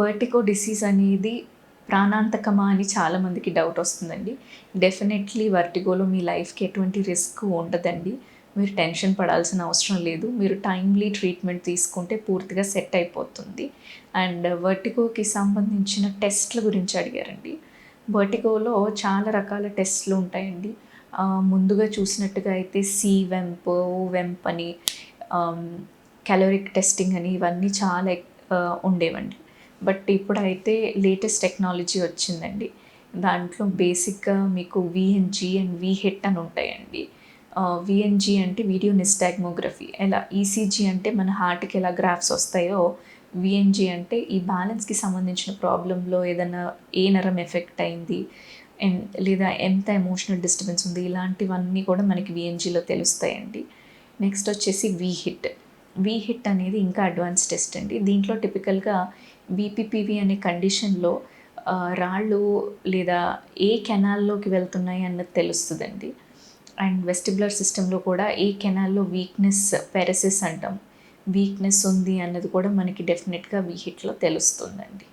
Vertigo disease అనేది ప్రాణాంతకమా అని చాలామందికి డౌట్ వస్తుందండి. డెఫినెట్లీ వర్టిగోలో మీ లైఫ్కి ఎటువంటి రిస్క్ ఉండదండి. మీరు టెన్షన్ పడాల్సిన అవసరం లేదు. మీరు టైమ్లీ ట్రీట్మెంట్ తీసుకుంటే పూర్తిగా సెట్ అయిపోతుంది. అండ్ వర్టికోకి సంబంధించిన టెస్ట్ల గురించి అడిగారండి. వర్టికోలో చాలా రకాల టెస్ట్లు ఉంటాయండి. ముందుగా చూసినట్టుగా అయితే సి వెంప్ ఓ వెంప్ అని క్యాలోరిక్ టెస్టింగ్ అని ఇవన్నీ చాలా ఉండేవండి. బట్ ఇప్పుడైతే లేటెస్ట్ టెక్నాలజీ వచ్చిందండి. దాంట్లో బేసిక్గా మీకు విఎన్జి అండ్ విహెట్ అని ఉంటాయండి. విఎన్జి అంటే వీడియో నిస్టాగ్మోగ్రఫీ. ఎలా? ఈసీజీ అంటే మన హార్ట్కి ఎలా గ్రాఫ్స్ వస్తాయో విఎన్జి అంటే ఈ బ్యాలెన్స్కి సంబంధించిన ప్రాబ్లంలో ఏదైనా ఏ నరం ఎఫెక్ట్ అయింది ఎన్- లేదా ఎంత ఎమోషనల్ డిస్టర్బెన్స్ ఉంది ఇలాంటివన్నీ కూడా మనకి విఎన్జిలో తెలుస్తాయండి. నెక్స్ట్ వచ్చేసి విహిట్ విహిట్ అనేది ఇంకా అడ్వాన్స్ టెస్ట్ అండి. దీంట్లో టిపికల్గా బీపీపీవి అనే కండిషన్లో రాళ్ళు లేదా ఏ కెనాల్లోకి వెళ్తున్నాయి అన్నది తెలుస్తుందండి. అండ్ వెస్టిబులర్ సిస్టంలో కూడా ఏ కెనాల్లో వీక్నెస్ పెరసిస్ అంటాం వీక్నెస్ ఉంది అన్నది కూడా మనకి డెఫినెట్గా వీహిట్లో తెలుస్తుందండి.